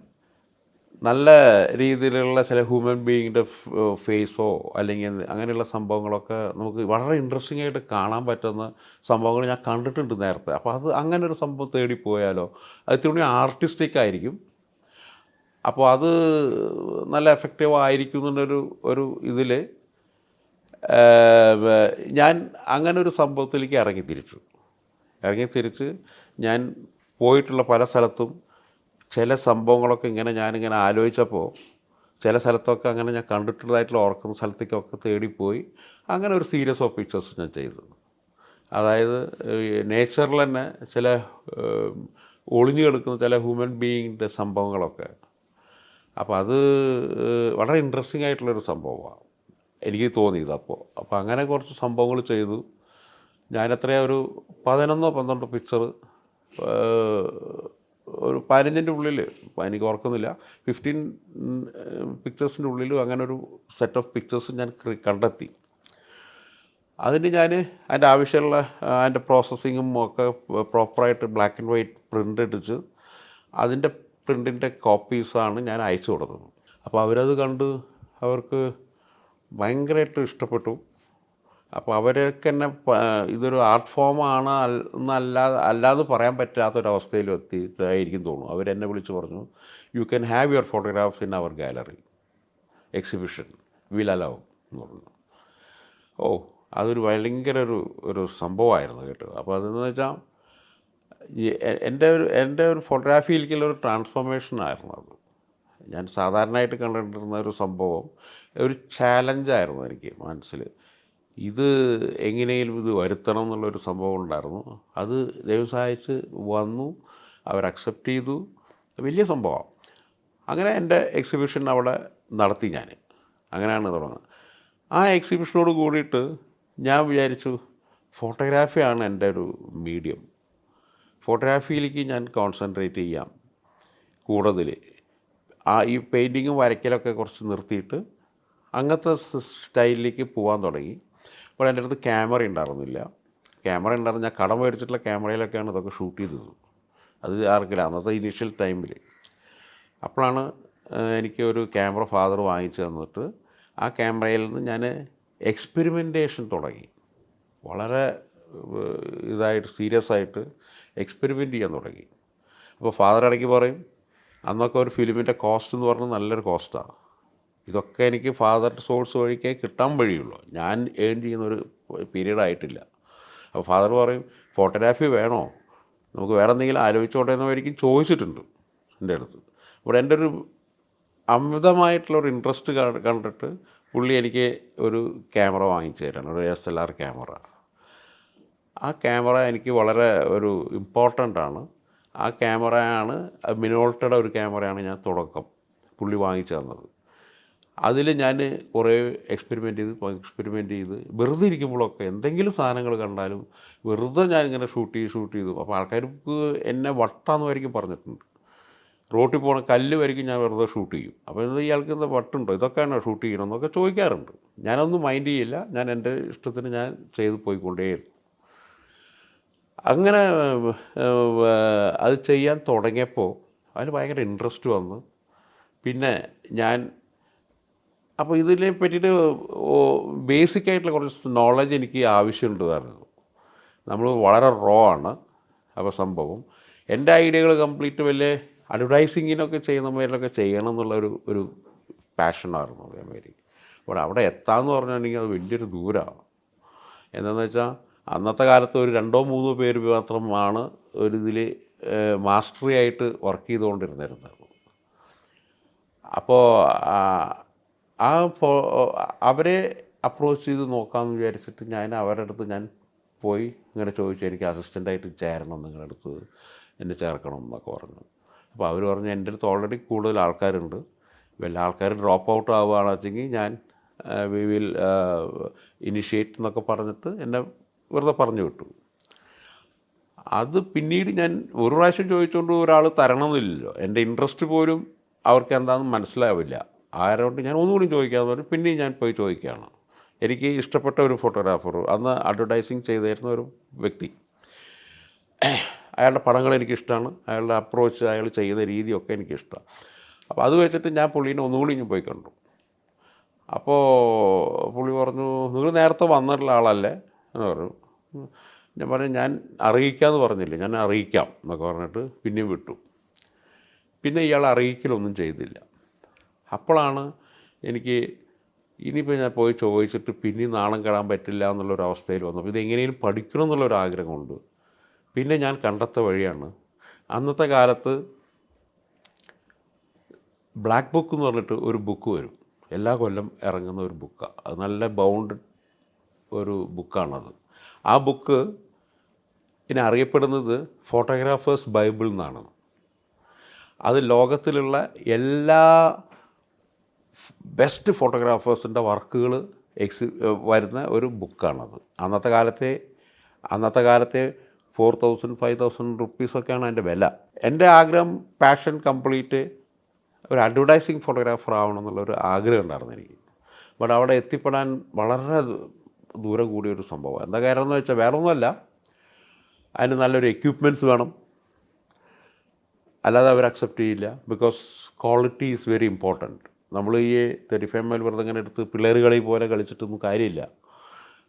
നല്ല രീതിയിലുള്ള ചില ഹ്യൂമൻ ബീയിങ്ങിന്റെ ഫേസോ അല്ലെങ്കിൽ അങ്ങനെയുള്ള സംഭവങ്ങളൊക്കെ നമുക്ക് വളരെ ഇൻട്രസ്റ്റിംഗ് ആയിട്ട് കാണാൻ പറ്റുന്ന സംഭവങ്ങൾ ഞാൻ കണ്ടിട്ടുണ്ട് നേരത്തെ. അപ്പോൾ അത് അങ്ങനെ ഒരു സംഭവം തേടി പോയാലോ അത് ഇത്തിരി ആർട്ടിസ്റ്റിക് ആയിരിക്കും. അപ്പോൾ അത് നല്ല എഫക്റ്റീവ് ആയിരിക്കും എന്നുള്ളൊരു ഒരു ഇതിൽ ഞാൻ അങ്ങനെ ഒരു സംഭവത്തിലേക്ക് ഇറങ്ങി തിരിച്ചു. ഇറങ്ങി തിരിച്ച് ഞാൻ പോയിട്ടുള്ള പല സ്ഥലത്തും ചില സംഭവങ്ങളൊക്കെ ഇങ്ങനെ ഞാനിങ്ങനെ ആലോചിച്ചപ്പോൾ ചില സ്ഥലത്തൊക്കെ അങ്ങനെ ഞാൻ കണ്ടിട്ടുള്ളതായിട്ടുള്ള ഓർക്കുന്ന സ്ഥലത്തേക്കൊക്കെ തേടിപ്പോയി. അങ്ങനെ ഒരു സീരിയസ് ഓഫ് പിക്ചേഴ്സ് ഞാൻ ചെയ്തു. അതായത് നേച്ചറിൽ തന്നെ ചില ഒളിഞ്ഞു കിടക്കുന്ന ചില ഹ്യൂമൻ ബീയിങ്ങിന്റെ സംഭവങ്ങളൊക്കെ. അപ്പോൾ അത് വളരെ ഇൻട്രസ്റ്റിംഗ് ആയിട്ടുള്ളൊരു സംഭവമാണ്. എനിക്ക് തോന്നിയത് അപ്പോൾ അപ്പോൾ അങ്ങനെ കുറച്ച് സംഭവങ്ങൾ ചെയ്തു. ഞാനത്രയും ഒരു പതിനൊന്നോ പന്ത്രണ്ടോ പിക്ചർ ഒരു പതിനഞ്ചിന്റെ ഉള്ളിൽ എനിക്ക് ഓർക്കുന്നില്ല. ഫിഫ്റ്റീൻ പിക്ചേഴ്സിന്റെ ഉള്ളിലും അങ്ങനെ ഒരു സെറ്റ് ഓഫ് പിക്ചേഴ്സ് ഞാൻ കണ്ടെത്തി. അതിന് ഞാൻ അതിന്റെ ആവശ്യമുള്ള അതിന്റെ പ്രോസസ്സിങ്ങും ഒക്കെ പ്രോപ്പറായിട്ട് ബ്ലാക്ക് ആൻഡ് വൈറ്റ് പ്രിന്റ് അടിച്ച് അതിന്റെ പ്രിന്റിന്റെ കോപ്പീസാണ് ഞാൻ അയച്ചു കൊടുത്തത്. അപ്പോൾ അവരത് കണ്ട് അവർക്ക് ഭയങ്കരമായിട്ട് ഇഷ്ടപ്പെട്ടു. അപ്പോൾ അവരൊക്കെ തന്നെ ഇതൊരു ആർട്ട് ഫോമാണ് എന്നല്ലാതെ അല്ലാതെ പറയാൻ പറ്റാത്തൊരവസ്ഥയിൽ എത്തിയതായിരിക്കും തോന്നുന്നു. അവരെന്നെ വിളിച്ച് പറഞ്ഞു you can have your photographs in our gallery exhibition will allow എന്ന് പറഞ്ഞു. ഓ അതൊരു ഭയങ്കര ഒരു ഒരു സംഭവമായിരുന്നു കേട്ടോ. അപ്പോൾ അതെന്ന് വെച്ചാൽ എന്റെ ഒരു എന്റെ ഒരു ഫോട്ടോഗ്രാഫിയിലേക്കുള്ള ഒരു ട്രാൻസ്ഫോർമേഷൻ ആയിരുന്നു അത്. ഞാൻ സാധാരണയായിട്ട് കണ്ടിരുന്ന ഒരു സംഭവം ഒരു ചാലഞ്ചായിരുന്നു എനിക്ക് മനസ്സിൽ ഇത് എങ്ങനെയും ഇത് വരുത്തണം എന്നുള്ളൊരു സംഭവം ഉണ്ടായിരുന്നു. അത് ദൈവം സഹായിച്ച് വന്നു. അവർ അക്സെപ്റ്റ് ചെയ്തു. വലിയ സംഭവമാണ് അങ്ങനെ എന്റെ എക്സിബിഷൻ അവിടെ നടത്തി ഞാൻ. അങ്ങനെയാണ് തുടങ്ങുന്നത്. ആ എക്സിബിഷനോട് കൂടിയിട്ട് ഞാൻ വിചാരിച്ചു ഫോട്ടോഗ്രാഫിയാണ് എന്റെ ഒരു മീഡിയം ഫോട്ടോഗ്രാഫിയിലേക്ക് ഞാൻ കോൺസെൻട്രേറ്റ് ചെയ്യാം. കൂടുതൽ ആ ഈ പെയിന്റിങ്ങും വരയ്ക്കലൊക്കെ കുറച്ച് നിർത്തിയിട്ട് അങ്ങനത്തെ സ്റ്റൈലിലേക്ക് പോകാൻ തുടങ്ങി. അപ്പോൾ എന്റെ അടുത്ത് ക്യാമറ ഉണ്ടായിരുന്നില്ല. ക്യാമറ ഉണ്ടായിരുന്നു ഞാൻ കടം മേടിച്ചിട്ടുള്ള ക്യാമറയിലൊക്കെയാണ് ഇതൊക്കെ ഷൂട്ട് ചെയ്തത്. അത് ആർക്കില്ല അന്നത്തെ ഇനീഷ്യൽ ടൈമിൽ അപ്പോഴാണ് എനിക്ക് ഒരു ക്യാമറ ഫാദർ വാങ്ങിച്ചു തന്നിട്ട് ആ ക്യാമറയിൽ നിന്ന് ഞാൻ എക്സ്പെരിമെന്റേഷൻ തുടങ്ങി. വളരെ ഇതായിട്ട് സീരിയസ് ആയിട്ട് എക്സ്പെരിമെന്റ് ചെയ്യാൻ തുടങ്ങി. അപ്പോൾ ഫാദർ ഇടയ്ക്ക് പറയും അന്നൊക്കെ ഒരു ഫിലിമിന്റെ കോസ്റ്റ് എന്ന് പറഞ്ഞാൽ നല്ലൊരു കോസ്റ്റാണ് ഇതൊക്കെ എനിക്ക് ഫാദർ സോഴ്സ് വഴിക്കേ കിട്ടാൻ വഴിയുള്ളൂ. ഞാൻ ഏൺ ചെയ്യുന്നൊരു പീരീഡ് ആയിട്ടില്ല. അപ്പോൾ ഫാദർ പറയും ഫോട്ടോഗ്രാഫി വേണോ? നമുക്ക് വേറെ എന്തെങ്കിലും ആലോചിച്ചോട്ടെ എന്നായിരിക്കും ചോദിച്ചിട്ടുണ്ട് എന്റെ അടുത്ത്. ഇവിടെ എന്റെ ഒരു അമിതമായിട്ടുള്ള ഒരു ഇൻട്രസ്റ്റ് കണ്ടിട്ട് പുള്ളി എനിക്ക് ഒരു ക്യാമറ വാങ്ങിച്ചു തരാണ്. ഒരു എസ് എൽ ആർ ക്യാമറ ആ ക്യാമറ എനിക്ക് വളരെ ഒരു ഇമ്പോർട്ടന്റ് ആണ്. ആ ക്യാമറയാണ് മിനോൾട്ടയുടെ ഒരു ക്യാമറയാണ് ഞാൻ തുടക്കം പുള്ളി വാങ്ങിച്ചു തന്നത്. അതിൽ ഞാൻ കുറേ എക്സ്പെരിമെന്റ് ചെയ്ത് എക്സ്പെരിമെന്റ് ചെയ്ത് വെറുതെ ഇരിക്കുമ്പോഴൊക്കെ എന്തെങ്കിലും സാധനങ്ങൾ കണ്ടാലും വെറുതെ ഞാൻ ഇങ്ങനെ ഷൂട്ട് ചെയ്ത് ഷൂട്ട് ചെയ്തു. അപ്പോൾ ആൾക്കാർക്ക് എന്നെ വട്ടാന്ന് വരയ്ക്കും പറഞ്ഞിട്ടുണ്ട്. റോട്ടിൽ പോകണ കല്ല് വരയ്ക്കും ഞാൻ വെറുതെ ഷൂട്ട് ചെയ്യും. അപ്പോൾ എന്താ ഇയാൾക്ക് എന്താ വട്ടുണ്ടോ? ഇതൊക്കെയാണോ ഷൂട്ട് ചെയ്യണമെന്നൊക്കെ ചോദിക്കാറുണ്ട്. ഞാനൊന്നും മൈൻഡ് ചെയ്യില്ല. ഞാൻ എന്റെ ഇഷ്ടത്തിന് ഞാൻ ചെയ്ത് പോയിക്കൊണ്ടേയിരുന്നു. അങ്ങനെ അത് ചെയ്യാൻ തുടങ്ങിയപ്പോൾ അതിന് ഭയങ്കര ഇൻട്രസ്റ്റ് വന്നു. പിന്നെ ഞാൻ അപ്പോൾ ഇതിനെ പറ്റിയിട്ട് ബേസിക് ആയിട്ടുള്ള കുറച്ച് നോളജ് എനിക്ക് ആവശ്യമുണ്ടായിരുന്നു നമ്മൾ വളരെ റോ ആണ് അപ്പോൾ സംഭവം. എന്റെ ഐഡിയകൾ കംപ്ലീറ്റ് വലിയ അഡ്വർടൈസിങ്ങിനൊക്കെ ചെയ്യുന്ന മേലൊക്കെ ചെയ്യണം എന്നുള്ള ഒരു ഒരു പാഷനായിരുന്നു അതേമാതിരി അപ്പോൾ അവിടെ എത്താമെന്ന് പറഞ്ഞിട്ടുണ്ടെങ്കിൽ അത് വലിയൊരു ദൂരമാണ് എന്താണെന്ന് വെച്ചാൽ അന്നത്തെ കാലത്ത് ഒരു രണ്ടോ മൂന്നോ പേര് മാത്രമാണ് ഒരു ഇതിൽ മാസ്റ്ററി ആയിട്ട് വർക്ക് ചെയ്തുകൊണ്ടിരുന്നിരുന്നത്. അപ്പോൾ ആ ഫോ അവരെ അപ്രോച്ച് ചെയ്ത് നോക്കാമെന്ന് വിചാരിച്ചിട്ട് ഞാൻ അവരുടെ അടുത്ത് ഞാൻ പോയി ഇങ്ങനെ ചോദിച്ചു എനിക്ക് അസിസ്റ്റന്റായിട്ട് ചേരണം നിങ്ങളുടെ അടുത്ത് എന്നെ ചേർക്കണം എന്നൊക്കെ പറഞ്ഞു. അപ്പോൾ അവർ പറഞ്ഞു എന്റെ അടുത്ത് ഓൾറെഡി കൂടുതൽ ആൾക്കാരുണ്ട്. വല്ല ആൾക്കാർ ഡ്രോപ്പ് ഔട്ട് ആവുകയാണെന്ന് വെച്ചെങ്കിൽ ഞാൻ വി വിൽ ഇനിഷ്യേറ്റ് എന്നൊക്കെ പറഞ്ഞിട്ട് എന്നെ വെറുതെ പറഞ്ഞു വിട്ടു. അത് പിന്നീട് ഞാൻ ഒരു പ്രാവശ്യം ചോദിച്ചുകൊണ്ട് ഒരാൾ തരണമെന്നില്ലല്ലോ. എന്റെ ഇൻട്രസ്റ്റ് പോലും അവർക്ക് എന്താണെന്ന് മനസ്സിലാവില്ല. ആരോണ്ട് ഞാൻ ഒന്നുകൂടി ചോദിക്കാമെന്ന് പറഞ്ഞു പിന്നെയും ഞാൻ പോയി ചോദിക്കുകയാണ്. എനിക്ക് ഇഷ്ടപ്പെട്ട ഒരു ഫോട്ടോഗ്രാഫർ അന്ന് അഡ്വർടൈസിങ് ചെയ്തിരുന്ന ഒരു വ്യക്തി. അയാളുടെ പടങ്ങൾ എനിക്കിഷ്ടമാണ്. അയാളുടെ അപ്രോച്ച് അയാൾ ചെയ്യുന്ന രീതിയൊക്കെ എനിക്കിഷ്ടമാണ്. അപ്പോൾ അത് വെച്ചിട്ട് ഞാൻ പുള്ളീനെ ഒന്നുകൂടി ഞാൻ പോയി കണ്ടു. അപ്പോൾ പുള്ളി പറഞ്ഞു നിങ്ങൾ നേരത്തെ വന്നിട്ടുള്ള ആളല്ലേ? എന്ന് പറഞ്ഞു. ഞാൻ പറഞ്ഞു ഞാൻ അറിയിക്കാമെന്ന് പറഞ്ഞില്ല? ഞാൻ അറിയിക്കാം എന്നൊക്കെ പറഞ്ഞിട്ട് പിന്നെയും വിട്ടു. പിന്നെ ഇയാൾ അറിയിക്കലൊന്നും ചെയ്തില്ല. അപ്പോഴാണ് എനിക്ക് ഇനിയിപ്പോൾ ഞാൻ പോയി ചോദിച്ചിട്ട് പിന്നെ നാണം കെടാൻ പറ്റില്ല എന്നുള്ളൊരു അവസ്ഥയിൽ വന്നു. ഇതെങ്ങനെയും പഠിക്കണം എന്നുള്ളൊരാഗ്രഹമുണ്ട് പിന്നെ ഞാൻ കണ്ടെത്ത വഴിയാണ്. അന്നത്തെ കാലത്ത് ബ്ലാക്ക് ബുക്ക് എന്ന് പറഞ്ഞിട്ട് ഒരു ബുക്ക് വരും. എല്ലാ കൊല്ലം ഇറങ്ങുന്ന ഒരു ബുക്കാണ് അത് നല്ല ബൗണ്ട് ഒരു ബുക്കാണത്. ആ ബുക്ക് ഇനി അറിയപ്പെടുന്നത് ഫോട്ടോഗ്രാഫേഴ്സ് ബൈബിൾ എന്നാണ്. അത് ലോകത്തിലുള്ള എല്ലാ ബെസ്റ്റ് ഫോട്ടോഗ്രാഫേഴ്സിന്റെ വർക്കുകൾ എക്സി വരുന്ന ഒരു ബുക്കാണത്. അന്നത്തെ കാലത്തെ അന്നത്തെ കാലത്തെ ഫോർ തൗസൻഡ് ഫൈവ് തൗസൻഡ് റുപ്പീസൊക്കെയാണ് അതിന്റെ വില. എന്റെ ആഗ്രഹം പാഷൻ കംപ്ലീറ്റ് ഒരു അഡ്വർടൈസിങ് ഫോട്ടോഗ്രാഫർ ആവണം എന്നുള്ളൊരു ആഗ്രഹം ഉണ്ടായിരുന്നു എനിക്ക്. ബട്ട് അവിടെ എത്തിപ്പെടാൻ വളരെ ദൂരം കൂടിയൊരു സംഭവമാണ്. സംഭവം എന്താ കാര്യം എന്ന് വെച്ചാൽ വേറെ ഒന്നുമല്ല അതിന് നല്ലൊരു എക്യുപ്മെന്റ്സ് വേണം. അല്ലാതെ അവർ അക്സെപ്റ്റ് ചെയ്യില്ല. Because quality is very important നമ്മൾ ഈ തേർട്ടി ഫൈവ് മൈൽ വെറുതെ ഇങ്ങനെ എടുത്ത് പിള്ളേർ കളി പോലെ കളിച്ചിട്ടൊന്നും കാര്യമില്ല.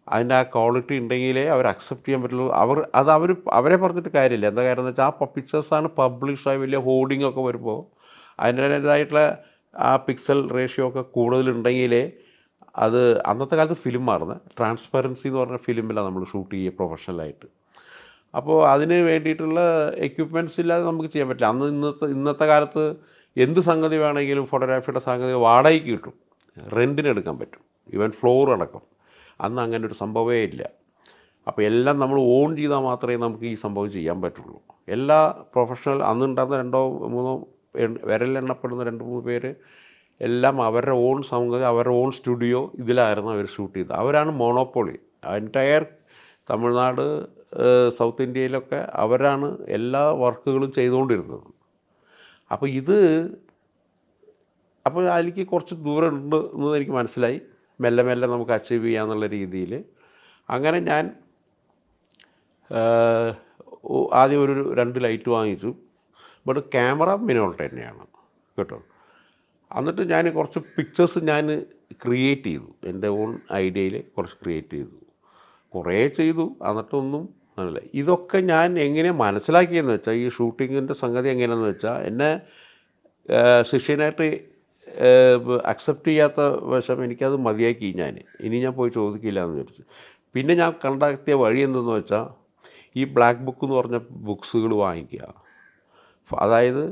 അതിന്റെ ആ ക്വാളിറ്റി ഉണ്ടെങ്കിലേ അവർ അക്സെപ്റ്റ് ചെയ്യാൻ പറ്റുള്ളൂ. അവർ അത് അവർ അവരെ പറഞ്ഞിട്ട് കാര്യമില്ല. എന്താ കാര്യം എന്ന് വെച്ചാൽ ആ പിക്ചേഴ്സാണ് പബ്ലിഷായി വലിയ ഹോർഡിംഗ് ഒക്കെ വരുമ്പോൾ അതിന്റേതായിട്ടുള്ള ആ പിക്സൽ റേഷ്യോ ഒക്കെ കൂടുതലുണ്ടെങ്കിലേ അത് അന്നത്തെ കാലത്ത് ഫിലിം മാറുന്ന ട്രാൻസ്പെറൻസി എന്ന് പറഞ്ഞ ഫിലിമിലാണ് നമ്മൾ ഷൂട്ട് ചെയ്യുക പ്രൊഫഷണലായിട്ട് അപ്പോൾ അതിന് വേണ്ടിയിട്ടുള്ള എക്യുപ്മെന്റ്സ് ഇല്ലാതെ നമുക്ക് ചെയ്യാൻ പറ്റില്ല. അന്ന് ഇന്നത്തെ ഇന്നത്തെ കാലത്ത് എന്ത് സംഗതി വേണമെങ്കിലും ഫോട്ടോഗ്രാഫിയുടെ സംഗതി വാടകയ്ക്ക് കിട്ടും. റെന്റിന് എടുക്കാൻ പറ്റും. ഈവൻ ഫ്ലോർ അടക്കം. അന്ന് അങ്ങനെ ഒരു സംഭവമേ ഇല്ല. അപ്പോൾ എല്ലാം നമ്മൾ ഓൺ ചെയ്താൽ മാത്രമേ നമുക്ക് ഈ സംഭവം ചെയ്യാൻ പറ്റുള്ളൂ. എല്ലാ പ്രൊഫഷണൽ അന്നുണ്ടായിരുന്ന രണ്ടോ മൂന്നോ വിരലെണ്ണപ്പെടുന്ന രണ്ട് മൂന്ന് പേര് എല്ലാം അവരുടെ ഓൺ സംഗതി അവരുടെ ഓൺ സ്റ്റുഡിയോ ഇതിലായിരുന്നു അവർ ഷൂട്ട് ചെയ്തത്. അവരാണ് മോണോപ്പൊളി എന്റയർ തമിഴ്നാട് സൗത്ത് ഇന്ത്യയിലൊക്കെ അവരാണ് എല്ലാ വർക്കുകളും ചെയ്തുകൊണ്ടിരുന്നത്. അപ്പോൾ ഇത് അപ്പോൾ അതിലേക്ക് കുറച്ച് ദൂരം ഉണ്ട് എന്ന് എനിക്ക് മനസ്സിലായി. മെല്ലെ മെല്ലെ നമുക്ക് അച്ചീവ് ചെയ്യാമെന്നുള്ള രീതിയിൽ അങ്ങനെ ഞാൻ ആദ്യം ഒരു രണ്ട് ലൈറ്റ് വാങ്ങിച്ചു. ബട്ട് ക്യാമറ മിനോൾട്ട് തന്നെയാണ്. കേട്ടോ? എന്നിട്ട് ഞാൻ കുറച്ച് പിക്ചേഴ്സ് ഞാൻ ക്രിയേറ്റ് ചെയ്തു. എന്റെ ഓൺ ഐഡിയയിൽ കുറച്ച് ക്രിയേറ്റ് ചെയ്തു. കുറേ ചെയ്തു. എന്നിട്ടൊന്നും അല്ല ഇതൊക്കെ ഞാൻ എങ്ങനെ മനസ്സിലാക്കിയെന്ന് വെച്ചാൽ ഈ ഷൂട്ടിങ്ങിന്റെ സംഗതി എങ്ങനെയാണെന്ന് വെച്ചാൽ എന്നെ ശിഷ്യനായിട്ട് അക്സെപ്റ്റ് ചെയ്യാത്ത വശം എനിക്കത് മതിയാക്കി ഞാൻ ഇനി ഞാൻ പോയി ചോദിക്കില്ല എന്ന് വിചാരിച്ചു. പിന്നെ ഞാൻ കണ്ടെത്തിയ വഴി എന്തെന്ന് വെച്ചാൽ ഈ ബ്ലാക്ക് ബുക്ക് എന്ന് പറഞ്ഞ ബുക്സുകൾ വാങ്ങിക്കുക. അതായത്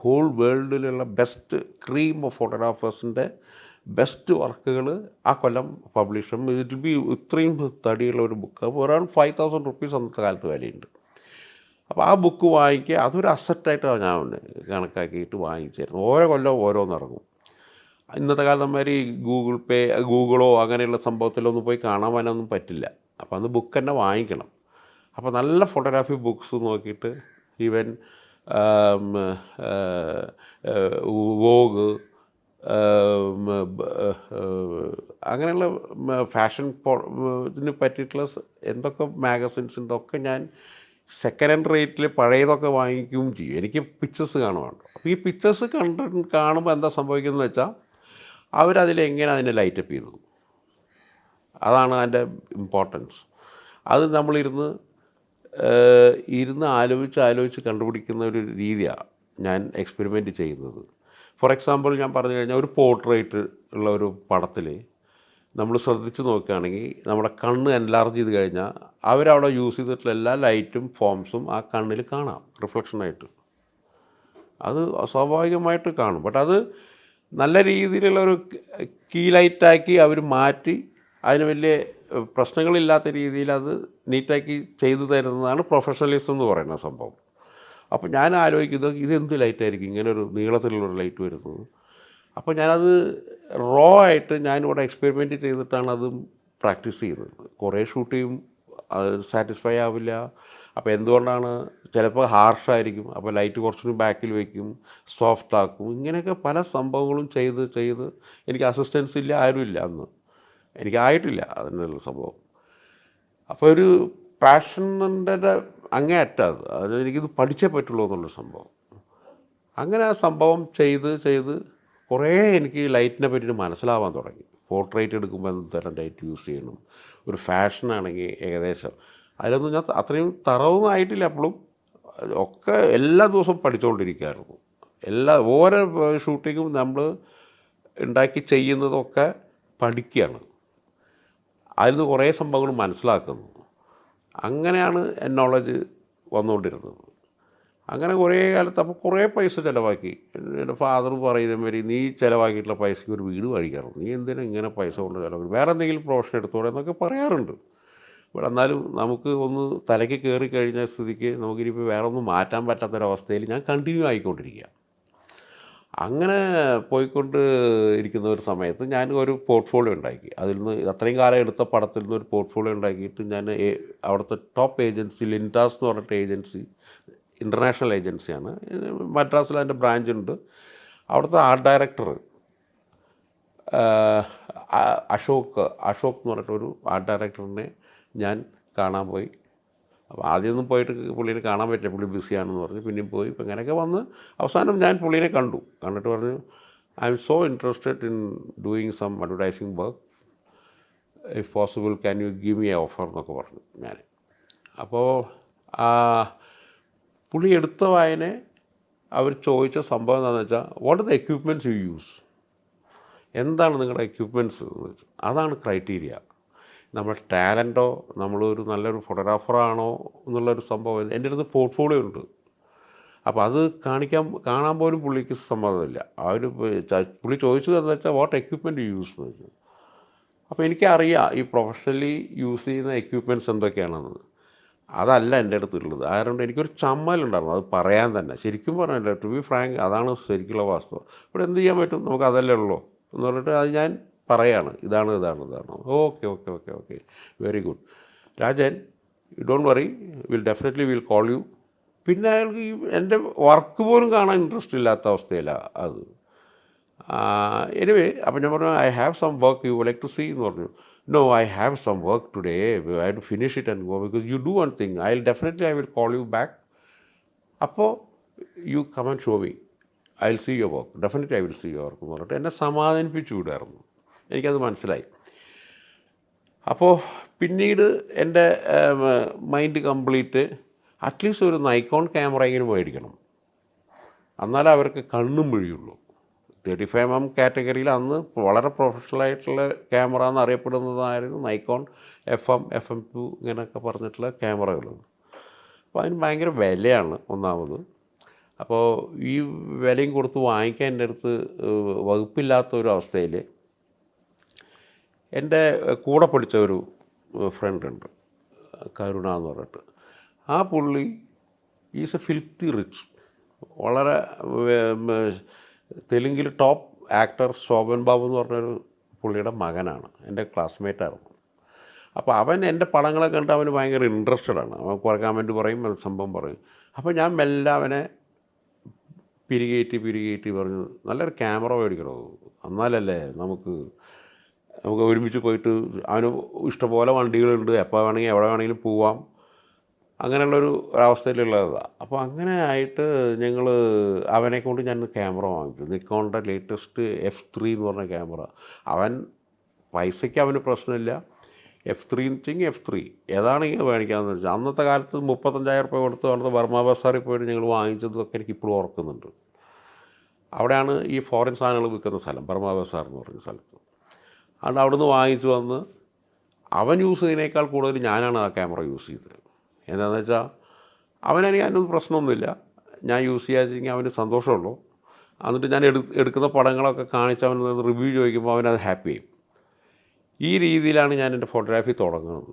ഹോൾ വേൾഡിലുള്ള ബെസ്റ്റ് ക്രീം ഓഫ് ഫോട്ടോഗ്രാഫേഴ്സിന്റെ ബെസ്റ്റ് വർക്കുകൾ ആ കൊല്ലം പബ്ലിഷ് ഇറ്റ് ബി ഇത്രയും തടിയുള്ള ഒരു ബുക്ക് അപ്പോൾ ഒരാൾ ഫൈവ് തൗസൻഡ് റുപ്പീസ് അന്നത്തെ കാലത്ത് വിലയുണ്ട് അപ്പോൾ ആ ബുക്ക് വാങ്ങിക്കുക അതൊരു അസറ്റായിട്ടാണ് ഞാൻ കണക്കാക്കിയിട്ട് വാങ്ങിച്ചായിരുന്നു ഓരോ കൊല്ലം ഓരോന്നിറങ്ങും ഇന്നത്തെ കാലത്തമാതിരി ഗൂഗിൾ പേ ഗൂഗിളോ അങ്ങനെയുള്ള സംഭവത്തിലൊന്നും പോയി കാണാൻ വരാനൊന്നും പറ്റില്ല അപ്പോൾ അന്ന് ബുക്ക് തന്നെ വാങ്ങിക്കണം അപ്പോൾ നല്ല ഫോട്ടോഗ്രാഫി ബുക്ക്സ് നോക്കിയിട്ട് ഈവൻ വോഗ് അങ്ങനെയുള്ള ഫാഷൻ ഇതിന് പറ്റിയിട്ടുള്ള എന്തൊക്കെ മാഗസിൻസ് ഒക്കെ ഞാൻ സെക്കൻഡ് ഹാൻഡ് റേറ്റിൽ പഴയതൊക്കെ വാങ്ങിക്കുകയും ചെയ്യും. എനിക്ക് പിക്ചേഴ്സ് കാണുവാണ്. അപ്പോൾ ഈ പിക്ചേഴ്സ് കണ്ട് കാണുമ്പോൾ എന്താ സംഭവിക്കുന്നത് വെച്ചാൽ അവരതിലെങ്ങനെ അതിനെ ലൈറ്റപ്പ് ചെയ്തു അതാണ് അതിന്റെ ഇമ്പോർട്ടൻസ് അത് നമ്മളിരുന്ന് ഇരുന്ന് ആലോചിച്ച് ആലോചിച്ച് കണ്ടുപിടിക്കുന്ന ഒരു രീതിയാണ് ഞാൻ എക്സ്പെരിമെന്റ് ചെയ്യുന്നത്. ഫോർ എക്സാമ്പിൾ ഞാൻ പറഞ്ഞു കഴിഞ്ഞാൽ ഒരു പോർട്രേറ്റ് ഉള്ള ഒരു പടത്തിൽ നമ്മൾ ശ്രദ്ധിച്ച് നോക്കുകയാണെങ്കിൽ നമ്മുടെ കണ്ണ് എൻലാർജ് ചെയ്ത് കഴിഞ്ഞാൽ അവരവിടെ യൂസ് ചെയ്തിട്ടുള്ള എല്ലാ ലൈറ്റും ഫോംസും ആ കണ്ണിൽ കാണാം റിഫ്ലക്ഷനായിട്ട് അത് സ്വാഭാവികമായിട്ട് കാണും. ബട്ട് അത് നല്ല രീതിയിലുള്ള ഒരു കീ ലൈറ്റാക്കി അവർ മാറ്റി അതിന് വലിയ പ്രശ്നങ്ങളില്ലാത്ത രീതിയിൽ അത് നീറ്റാക്കി ചെയ്തു തരുന്നതാണ് പ്രൊഫഷണലിസം എന്ന് പറയുന്ന സംഭവം. അപ്പോൾ ഞാൻ ആലോചിക്കുന്നത് ഇതെന്ത് ലൈറ്റായിരിക്കും? ഇങ്ങനെ ഒരു നീളത്തിലുള്ളൊരു ലൈറ്റ് വരുന്നത്. അപ്പോൾ ഞാനത് റോ ആയിട്ട് ഞാനിവിടെ എക്സ്പെരിമെന്റ് ചെയ്തിട്ടാണ് അത് പ്രാക്ടീസ് ചെയ്യുന്നത്. കുറേ ഷൂട്ട് ചെയ്യും അത് സാറ്റിസ്ഫൈ ആവില്ല. അപ്പോൾ എന്തുകൊണ്ടാണ് ചിലപ്പോൾ ഹാർഷായിരിക്കും അപ്പോൾ ലൈറ്റ് കുറച്ചുകൂടി ബാക്കിൽ വയ്ക്കും സോഫ്റ്റ് ആക്കും. ഇങ്ങനെയൊക്കെ പല സംഭവങ്ങളും ചെയ്ത് ചെയ്ത് എനിക്ക് അസിസ്റ്റൻസ് ഇല്ല ആരുമില്ല അന്ന്. എനിക്കായിട്ടില്ല അതിനുള്ള സംഭവം. അപ്പോൾ ഒരു പാഷന്റെ അങ്ങേ അറ്റം അത് അത് എനിക്കിത് പഠിച്ചേ പറ്റുള്ളൂ എന്നുള്ള സംഭവം. അങ്ങനെ ആ സംഭവം ചെയ്ത് ചെയ്ത് കുറേ എനിക്ക് ലൈറ്റിനെ പറ്റിയിട്ട് മനസ്സിലാവാൻ തുടങ്ങി. പോർട്രേറ്റ് എടുക്കുമ്പോൾ എന്ത് തരം ലൈറ്റ് യൂസ് ചെയ്യണം? ഒരു ഫാഷനാണെങ്കിൽ ഏകദേശം. അതിലൊന്നും ഞാൻ അത്രയും തറവൊന്നും ആയിട്ടില്ല അപ്പോഴും ഒക്കെ എല്ലാ ദിവസവും പഠിച്ചുകൊണ്ടിരിക്കുകയായിരുന്നു. എല്ലാ ഓരോ ഷൂട്ടിങ്ങും നമ്മൾ ഉണ്ടാക്കി ചെയ്യുന്നതൊക്കെ പഠിക്കുകയാണ്. അതിൽ നിന്ന് കുറേ സംഭവങ്ങൾ മനസ്സിലാക്കുന്നു. അങ്ങനെയാണ് നോളജ് വന്നുകൊണ്ടിരുന്നത്. അങ്ങനെ കുറേ കാലത്ത് അപ്പോൾ കുറേ പൈസ ചിലവാക്കി. എന്റെ ഫാദർ പറയുന്ന മാതിരി നീ ചിലവാക്കിയിട്ടുള്ള പൈസയ്ക്ക് ഒരു വീട് വാങ്ങിക്കാറു നീ എന്തിനാ ഇങ്ങനെ പൈസ കൊണ്ട് ചിലവാക്കി? വേറെ എന്തെങ്കിലും പ്രൊഫഷൻ എടുത്തോടെ എന്നൊക്കെ പറയാറുണ്ട്. ഇവിടെ എന്നാലും നമുക്ക് ഒന്ന് തലയ്ക്ക് കയറി കഴിഞ്ഞ സ്ഥിതിക്ക് നമുക്കിനിപ്പോൾ വേറെ ഒന്നും മാറ്റാൻ പറ്റാത്തൊരവസ്ഥയിൽ ഞാൻ കണ്ടിന്യൂ ആയിക്കൊണ്ടിരിക്കുക അങ്ങനെ പോയിക്കൊണ്ട് ഇരിക്കുന്ന ഒരു സമയത്ത് ഞാൻ ഒരു പോർട്ട്ഫോളിയോ ഉണ്ടാക്കി. അതിൽ നിന്ന് അത്രയും കാലം എടുത്ത പടത്തിൽ നിന്ന് ഒരു പോർട്ട്ഫോളിയോ ഉണ്ടാക്കിയിട്ട് ഞാൻ അവിടുത്തെ ടോപ്പ് ഏജൻസി ലിന്റാസ് എന്ന് പറഞ്ഞിട്ട് ഏജൻസി ഇന്റർനാഷണൽ ഏജൻസിയാണ് മദ്രാസിൽ അതിന്റെ ബ്രാഞ്ച് ഉണ്ട്. അവിടുത്തെ ആർട്ട് ഡയറക്ടർ അശോക് അശോക് എന്ന് പറഞ്ഞിട്ടൊരു ആർട്ട് ഡയറക്ടറിനെ ഞാൻ കാണാൻ പോയി. അപ്പോൾ ആദ്യമൊന്നും പോയിട്ട് പുള്ളീനെ കാണാൻ പറ്റില്ല. പുള്ളി ബിസിയാണെന്ന് പറഞ്ഞു. പിന്നെയും പോയി. ഇപ്പം ഇങ്ങനെയൊക്കെ വന്ന് അവസാനം ഞാൻ പുള്ളീനെ കണ്ടു. കണ്ടിട്ട് പറഞ്ഞു I am so interested in doing some advertising work if possible can you give me a offer എന്നൊക്കെ പറഞ്ഞു ഞാൻ. അപ്പോൾ പുള്ളി എടുത്ത വായനെ അവർ ചോദിച്ച സംഭവം എന്താണെന്ന് വെച്ചാൽ what the equipments you use എന്താണ് നിങ്ങളുടെ എക്യുപ്മെന്റ്സ് എന്ന് വെച്ചാൽ അതാണ് ക്രൈറ്റീരിയ നമ്മൾ ടാലന്റോ നമ്മളൊരു നല്ലൊരു ഫോട്ടോഗ്രാഫറാണോ എന്നുള്ളൊരു സംഭവം എന്റെ അടുത്ത് പോർട്ട്ഫോളിയോ ഉണ്ട്. അപ്പോൾ അത് കാണിക്കാൻ കാണാൻ പോലും പുള്ളിക്ക് സമ്മതമില്ല. അവർ പുള്ളി ചോദിച്ചത് എന്താ വെച്ചാൽ വാട്ട് എക്യുപ്മെന്റ് യൂസ് എന്ന് വെച്ചു അപ്പോൾ എനിക്കറിയാം ഈ പ്രൊഫഷണലി യൂസ് ചെയ്യുന്ന എക്യുപ്മെന്റ്സ് എന്തൊക്കെയാണെന്ന്. അതല്ല എന്റെ അടുത്തുള്ളത്. അതുകൊണ്ട് എനിക്കൊരു ചമ്മലുണ്ടായിരുന്നു അത് പറയാൻ തന്നെ. ശരിക്കും പറഞ്ഞില്ല ടു ബി ഫ്രാങ്ക് അതാണ് ശരിക്കുള്ള വാസ്തവം. ഇവിടെ എന്ത് ചെയ്യാൻ പറ്റും? നമുക്ക് അതല്ലേ ഉള്ളൂ എന്ന് പറഞ്ഞിട്ട് അത് ഞാൻ പറയാണ്. ഇതാണ് ഇതാണ് ഇതാണ്. Okay okay okay okay. Very good Rajan you don't worry will definitely will call you പിന്നെ അയാൾക്ക് ഈ എന്റെ വർക്ക് പോലും കാണാൻ ഇൻട്രസ്റ്റ് ഇല്ലാത്ത അവസ്ഥയിലാണ് അത്. എനിവേ അപ്പം ഞാൻ പറഞ്ഞു I have some work you like to see എന്ന് പറഞ്ഞു. No I have some work today I to finish it and go because you do one thing I definitely I will call you back അപ്പോൾ you come on show me I will see your work definitely I will see your work എന്ന് പറഞ്ഞിട്ട് എന്നെ സമാധാനിപ്പിച്ചു വിടായിരുന്നു എനിക്കത് മനസ്സിലായി. അപ്പോൾ പിന്നീട് എന്റെ mind complete at least ഒരു നൈക്കോൺ ക്യാമറയെങ്കിലും മേടിക്കണം. എന്നാലേ അവർക്ക് കണ്ണും വഴിയുള്ളൂ തേർട്ടി ഫൈവ് എം കാറ്റഗറിയിൽ അന്ന് വളരെ പ്രൊഫഷണൽ ആയിട്ടുള്ള ക്യാമറ എന്ന് അറിയപ്പെടുന്നതായിരുന്നു Nikon F M F M two ഇങ്ങനെയൊക്കെ പറഞ്ഞിട്ടുള്ള ക്യാമറകൾ. അപ്പോൾ അതിന് ഭയങ്കര വിലയാണ് ഒന്നാമത്. അപ്പോൾ ഈ വിലയും കൊടുത്ത് വാങ്ങിക്കാൻ എന്റെ അടുത്ത് വകുപ്പില്ലാത്ത ഒരു അവസ്ഥയിൽ എന്റെ കൂടെ പഠിച്ച ഒരു ഫ്രണ്ട് ഉണ്ട് കരുണ എന്ന് പറഞ്ഞിട്ട്. ആ പുള്ളി ഈസ് എ ഫിൽത്തി റിച്ച് വളരെ തെലുങ്കിൽ ടോപ്പ് ആക്ടർ ശോഭൻ ബാബു എന്ന് പറഞ്ഞൊരു പുള്ളിയുടെ മകനാണ്. എന്റെ ക്ലാസ്മേറ്റായിരുന്നു അപ്പോൾ അവൻ എന്റെ പടങ്ങളെ കണ്ട് അവന് ഭയങ്കര ഇൻട്രസ്റ്റഡ് ആണ്. അവൻ കുറേ കമന്റ് പറയും സംഭവം പറയും. അപ്പോൾ ഞാൻ മെല്ലെ അവനെ പിരികേറ്റി പിരികേറ്റി പറഞ്ഞു നല്ലൊരു ക്യാമറ മേടിക്കണോ? എന്നാലല്ലേ നമുക്ക് നമുക്ക് ഒരുമിച്ച് പോയിട്ട് അവന് ഇഷ്ടംപോലെ വണ്ടികളുണ്ട്. എപ്പോൾ വേണമെങ്കിൽ എവിടെ വേണമെങ്കിലും പോവാം. അങ്ങനെയുള്ളൊരു അവസ്ഥയിലുള്ളതാണ് അപ്പോൾ അങ്ങനെ ആയിട്ട് ഞങ്ങൾ അവനെ കൊണ്ട് ഞാൻ ക്യാമറ വാങ്ങിച്ചു. നിക്കോണിന്റെ ലേറ്റസ്റ്റ് എഫ് ത്രീ എന്ന് പറഞ്ഞ ക്യാമറ. അവൻ പൈസയ്ക്ക് അവന് പ്രശ്നമില്ല. എഫ് ത്രീ വെച്ചെങ്കിൽ എഫ് ത്രീ ഏതാണെങ്കിൽ മേടിക്കാമെന്ന് വെച്ചാൽ അന്നത്തെ കാലത്ത് മുപ്പത്തഞ്ചായിരം രൂപ കൊടുത്ത് അവിടുത്തെ ബർമ ബസാറിൽ പോയിട്ട് ഞങ്ങൾ വാങ്ങിച്ചതൊക്കെ എനിക്ക് ഇപ്പോഴും ഓർക്കുന്നുണ്ട്. അവിടെയാണ് ഈ ഫോറിൻ സാധനങ്ങൾ വിൽക്കുന്ന സ്ഥലം ബർമ ബസാർ എന്ന് പറഞ്ഞ സ്ഥലത്ത്. അതുകൊണ്ട് അവിടുന്ന് വാങ്ങിച്ചു വന്ന് അവൻ യൂസ് ചെയ്യുന്നതിനേക്കാൾ കൂടുതൽ ഞാനാണ് ആ ക്യാമറ യൂസ് ചെയ്തത് എന്താണെന്ന് വെച്ചാൽ അവനെനിക്ക് അതിനൊന്നും പ്രശ്നമൊന്നുമില്ല. ഞാൻ യൂസ് ചെയ്യാച്ചെങ്കിൽ അവന് സന്തോഷമുള്ളൂ. എന്നിട്ട് ഞാൻ എടു എടുക്കുന്ന പടങ്ങളൊക്കെ കാണിച്ച് അവൻ റിവ്യൂ ചോദിക്കുമ്പോൾ അവനത് ഹാപ്പി ചെയ്യും ഈ രീതിയിലാണ് ഞാൻ എന്റെ ഫോട്ടോഗ്രാഫി തുടങ്ങുന്നത്.